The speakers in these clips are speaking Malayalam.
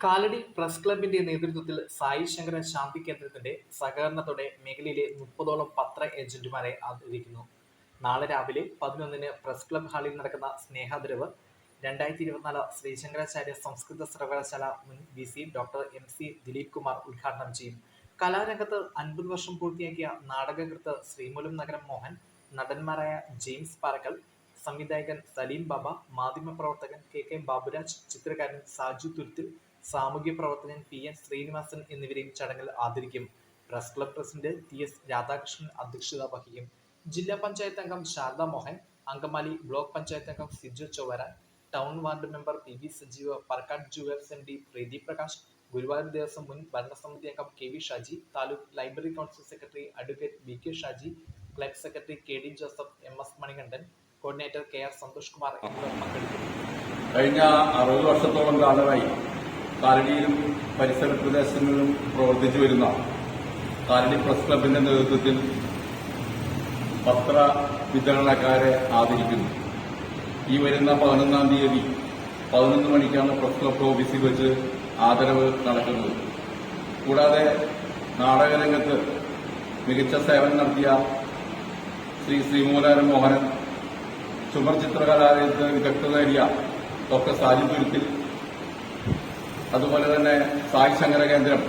കാലടി പ്രസ് ക്ലബിന്റെ നേതൃത്വത്തിൽ സായി ശങ്കര ശാന്തി കേന്ദ്രത്തിന്റെ സഹകരണത്തോടെ മേഖലയിലെ മുപ്പതോളം പത്ര ഏജന്റുമാരെ ആദരിക്കുന്നു. നാളെ രാവിലെ പതിനൊന്നിന് പ്രസ് ക്ലബ് ഹാളിൽ നടക്കുന്ന സ്നേഹാദരവ് രണ്ടായിരത്തി ഇരുപത്തിനാല് ശ്രീശങ്കരാചാര്യ സംസ്കൃത സർവകലാശാല മുൻ V C doctor M C Dileep Kumar ഉദ്ഘാടനം ചെയ്യും. കലാരംഗത്ത് അൻപത് വർഷം പൂർത്തിയാക്കിയ നാടകകൃത്ത് ശ്രീമൂലം നഗരം മോഹൻ നടന്മാരായ ജെയിംസ് പാറക്കൽ സംവിധായകൻ സലീം ബാബ മാധ്യമപ്രവർത്തകൻ കെ കെ ബാബുരാജ് ചിത്രകാരൻ സാജു തുരുത്തിൽ സാമൂഹ്യ പ്രവർത്തകൻ പി എൻ ശ്രീനിവാസൻ എന്നിവരെയും ചടങ്ങിൽ ആദരിക്കും. Press club president T S Radhakrishnan അധ്യക്ഷത വഹിക്കും. ജില്ലാ പഞ്ചായത്ത് അംഗം ശാരദ മോഹൻ അങ്കമാലി ബ്ലോക്ക് പഞ്ചായത്ത് അംഗം Siju Chowwara town ward member P V Sajeev Parakkat jewels M D Preethi Prakash Guruvayur Devaswom മുൻ ഭരണസമിതി അംഗം K V Shaji taluk library council secretary advocate B K Shaji club secretary K D Joseph M S Manikandan coordinator K R Santhosh Kumar എന്നിവർ പങ്കെടുക്കും. കഴിഞ്ഞ അറുപത് വർഷത്തോളം കാലമായി കാലടിയിലും പരിസര പ്രദേശങ്ങളിലും പ്രവർത്തിച്ചു വരുന്ന കാലടി പ്രസ് ക്ലബിന്റെ നേതൃത്വത്തിൽ പത്ര വിതരണക്കാരെ ആദരിക്കുന്നു. ഈ വരുന്ന പതിനൊന്നാം തീയതി പതിനൊന്ന് മണിക്കാണ് പ്രസ് ക്ലബ് ഓഫീസിൽ വെച്ച് ആദരവ് നടക്കുന്നത്. കൂടാതെ നാടകരംഗത്ത് മികച്ച സേവനം നടത്തിയ ശ്രീ ശ്രീമൂലാരം മോഹനൻ ചുമർ ചിത്രകലാലയത്തിന് വിദഗ്ധ നേടിയ ഡോക്ടർ സാജി തുരുത്തിൽ അതുപോലെ തന്നെ സായി ശങ്കര കേന്ദ്രം.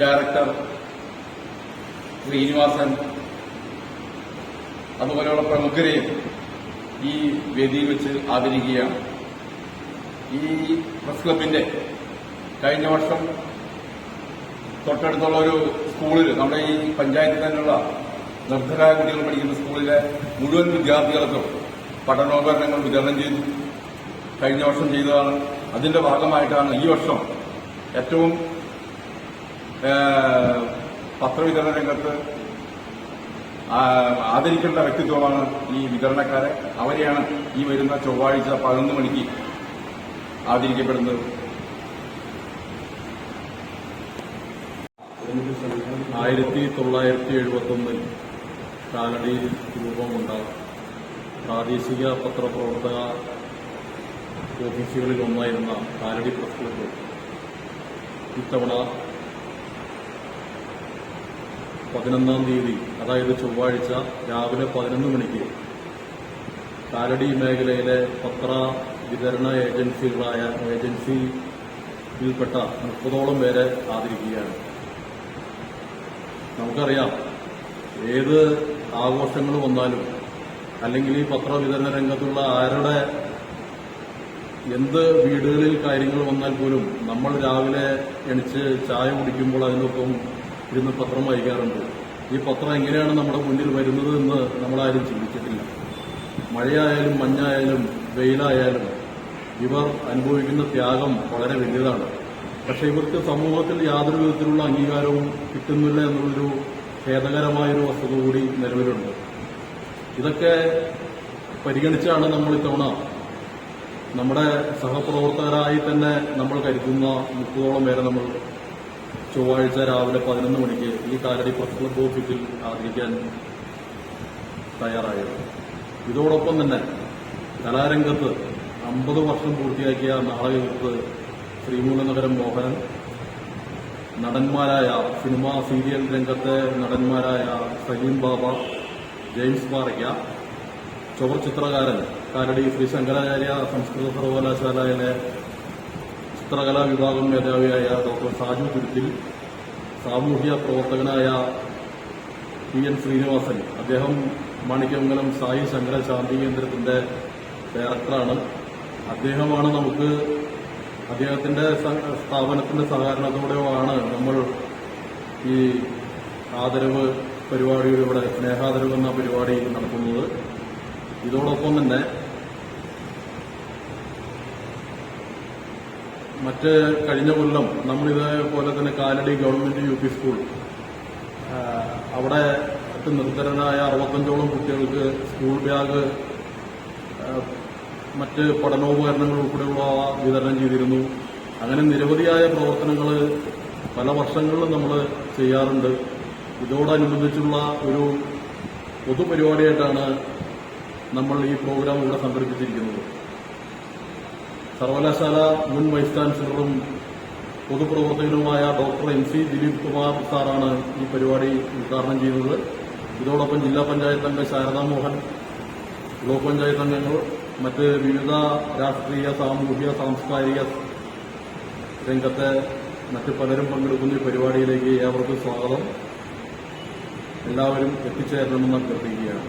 ഡയറക്ടർ ശ്രീനിവാസൻ. അതുപോലെയുള്ള പ്രമുഖരെയും ഈ വേദിയിൽ വെച്ച് ആദരിക്കുകയാണ്. ഈ പ്രസ് ക്ലബിന്റെ കഴിഞ്ഞ വർഷം തൊട്ടടുത്തുള്ള ഒരു സ്കൂളിൽ നമ്മുടെ ഈ പഞ്ചായത്തിൽ തന്നെയുള്ള നിർദ്ധരായ കുട്ടികൾ പഠിക്കുന്ന സ്കൂളിലെ മുഴുവൻ വിദ്യാർത്ഥികൾക്കും പഠനോപകരണങ്ങൾ വിതരണം ചെയ്തു. കഴിഞ്ഞ വർഷം ചെയ്തതാണ്. അതിന്റെ ഭാഗമായിട്ടാണ് ഈ വർഷം ഏറ്റവും പത്രവിതരണ രംഗത്ത് ആദരിക്കേണ്ട വ്യക്തിത്വമാണ് ഈ വിതരണക്കാരെ. അവരെയാണ് ഈ വരുന്ന ചൊവ്വാഴ്ച പതിനൊന്ന് മണിക്ക് ആദരിക്കപ്പെടുന്നത്. ആയിരത്തി തൊള്ളായിരത്തി എഴുപത്തി ഒന്നിൽ കാലടിയിൽ രൂപം പ്രാദേശിക പത്രപ്രവർത്തക ഓഫീസുകളിൽ ഒന്നായിരുന്ന കാലടി പ്രസ് ക്ലബ്ബ് ഇത്തവണ പതിനൊന്നാം തീയതി അതായത് ചൊവ്വാഴ്ച രാവിലെ പതിനൊന്ന് മണിക്ക് കാലടി മേഖലയിലെ പത്ര വിതരണ ഏജൻസികളായ ഏജൻസിയിൽപ്പെട്ട മുപ്പതോളം പേരെ ആദരിക്കുകയാണ്. നമുക്കറിയാം ഏത് ആഘോഷങ്ങൾ വന്നാലും അല്ലെങ്കിൽ ഈ പത്രവിതരണ രംഗത്തുള്ള ആരുടെ എന്ത് വീടുകളിൽ കാര്യങ്ങൾ വന്നാൽ പോലും നമ്മൾ രാവിലെ എണിച്ച് ചായ കുടിക്കുമ്പോൾ അതിനൊപ്പം ഇരുന്ന് പത്രം വായിക്കാറുണ്ട്. ഈ പത്രം എങ്ങനെയാണ് നമ്മുടെ മുന്നിൽ വരുന്നത് എന്ന് നമ്മളാരും ചിന്തിച്ചിട്ടില്ല. മഴയായാലും മഞ്ഞായാലും വെയിലായാലും ഇവർ അനുഭവിക്കുന്ന ത്യാഗം വളരെ വലിയതാണ്. പക്ഷെ ഇവർക്ക് സമൂഹത്തിൽ യാതൊരു വിധത്തിലുള്ള അംഗീകാരവും കിട്ടുന്നില്ല എന്നുള്ളൊരു ഖേദകരമായൊരു വസ്തുത കൂടി നിലവിലുണ്ട്. ഇതൊക്കെ പരിഗണിച്ചാണ് നമ്മൾ ഇത്തവണ നമ്മുടെ സഹപ്രവർത്തകരായി തന്നെ നമ്മൾ കരുതുന്ന മുപ്പതോളം പേരെ നമ്മൾ ചൊവ്വാഴ്ച രാവിലെ പതിനൊന്ന് മണിക്ക് ഈ കാലടി പ്രസ് ക്ലബ് ഓഫീസിൽ ആദരിക്കാൻ തയ്യാറായത് ഇതോടൊപ്പം തന്നെ കലാരംഗത്ത് അമ്പത് വർഷം പൂർത്തിയാക്കിയ നാടകകൃത്ത് ശ്രീമൂലനഗരം മോഹനൻ നടന്മാരായ സിനിമാ സീരിയൽ രംഗത്തെ നടന്മാരായ സലീം ബാബ ജെയിംസ് പാറയ്ക്ക ചുവർ ചിത്രകാരൻ കാലടി ശ്രീ ശങ്കരാചാര്യ സംസ്കൃത സർവകലാശാലയിലെ ചിത്രകലാ വിഭാഗം മേധാവിയായ ഡോക്ടർ സാജു തുരുത്തിൽ സാമൂഹ്യ പ്രവർത്തകനായ പി എൻ ശ്രീനിവാസൻ അദ്ദേഹം മാണിക്യമംഗലം സായി ശങ്കര ശാന്തി കേന്ദ്രത്തിന്റെ ഡയറക്ടറാണ്. അദ്ദേഹമാണ് നമുക്ക് അദ്ദേഹത്തിന്റെ സ്ഥാപനത്തിന്റെ സഹകരണത്തോടെയാണ് നമ്മൾ ഈ ആദരവ് പരിപാടിയുടെ ഇവിടെ സ്നേഹാദരവ് എന്ന പരിപാടി നടത്തുന്നത്. ഇതോടൊപ്പം തന്നെ മറ്റ് കഴിഞ്ഞ കൊല്ലം നമ്മളിതേപോലെ തന്നെ Kalady government U P school അവിടെ നിർദ്ധരനായ അറുപത്തഞ്ചോളം കുട്ടികൾക്ക് സ്കൂൾ ബാഗ് മറ്റ് പഠനോപകരണങ്ങൾ ഉൾപ്പെടെയുള്ള വിതരണം ചെയ്തിരുന്നു. അങ്ങനെ നിരവധിയായ പ്രവർത്തനങ്ങൾ പല വർഷങ്ങളിലും നമ്മൾ ചെയ്യാറുണ്ട്. ഇതോടനുബന്ധിച്ചുള്ള ഒരു പൊതുപരിപാടിയായിട്ടാണ് നമ്മൾ ഈ പ്രോഗ്രാം ഇവിടെ സംഘടിപ്പിച്ചിരിക്കുന്നത്. സർവകലാശാല മുൻ വൈസ് ചാൻസലറും പൊതുപ്രവർത്തകനുമായ doctor M C Dileep Kumar സാറാണ് ഈ പരിപാടി ഉദ്ഘാടനം ചെയ്തത് ഇതോടൊപ്പം ജില്ലാ പഞ്ചായത്ത് അംഗം ശാരദാ മോഹൻ ബ്ലോക്ക് പഞ്ചായത്ത് അംഗങ്ങൾ മറ്റ് വിവിധ രാഷ്ട്രീയ സാമൂഹിക സാംസ്കാരിക രംഗത്തെ മറ്റ് പലരും പങ്കെടുക്കുന്ന ഈ പരിപാടിയിലേക്ക് ഏവർക്കും സ്വാഗതം. എല്ലാവരും എത്തിച്ചേരണമെന്ന് അഭ്യർത്ഥിക്കുകയാണ്.